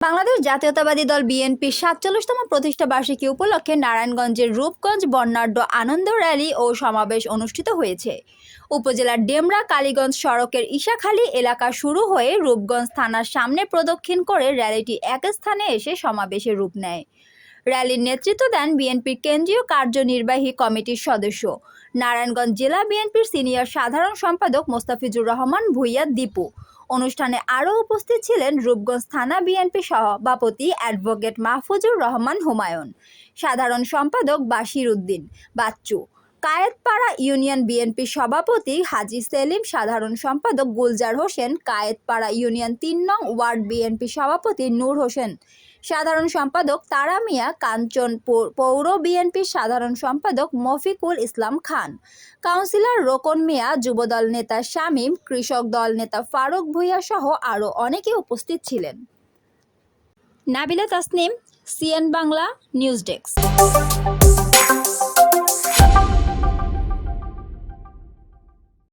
বাংলাদেশ জাতীয়তাবাদী দল বিএনপির সাতচল্লিশতম প্রতিষ্ঠা বার্ষিকী উপলক্ষে নারায়ণগঞ্জের রূপগঞ্জ বর্ণাঢ্য আনন্দ র্যালি ও সমাবেশ অনুষ্ঠিত হয়েছে। উপজেলার ডেমরা কালীগঞ্জ সড়কের ঈশাখালী এলাকা শুরু হয়ে রূপগঞ্জ থানার সামনে প্রদক্ষিণ করে র্যালিটি এক স্থানে এসে সমাবেশে রূপ নেয়। র্যালির নেতৃত্ব দেন বিএনপির কেন্দ্রীয় কার্যনির্বাহী কমিটির সদস্য। নারায়ণগঞ্জ জেলা বিএনপির সিনিয়র সাধারণ সম্পাদক মোস্তাফিজুর রহমান, ভুইয়া, দীপু। অনুষ্ঠানে আরও উপস্থিত ছিলেন রূপগঞ্জ থানা বিএনপি সভাপতি অ্যাডভোকেট মাহফুজুর রহমান হুমায়ুন, সাধারণ সম্পাদক বাশির উদ্দিন বাচ্চু, কায়েতপাড়া ইউনিয়ন বিএনপি সভাপতি হাজি সেলিম, সাধারণ সম্পাদক গুলজার হোসেন, কায়েতপাড়া ইউনিয়ন তিন নং ওয়ার্ড বিএনপি সভাপতি নূর হোসেন সাধারণ সম্পাদক তারা মিয়া কাঞ্চনপুর পৌর বিএনপির সাধারণ সম্পাদক মফিকুল ইসলাম খান। কাউন্সিলর রোকন মিয়া, যুবদল নেতা শামীম, কৃষক দল নেতা ফারুক ভূঁইয়া সহ আরও অনেকে উপস্থিত ছিলেন। Nabila Tasnim, CN Bangla, news desk.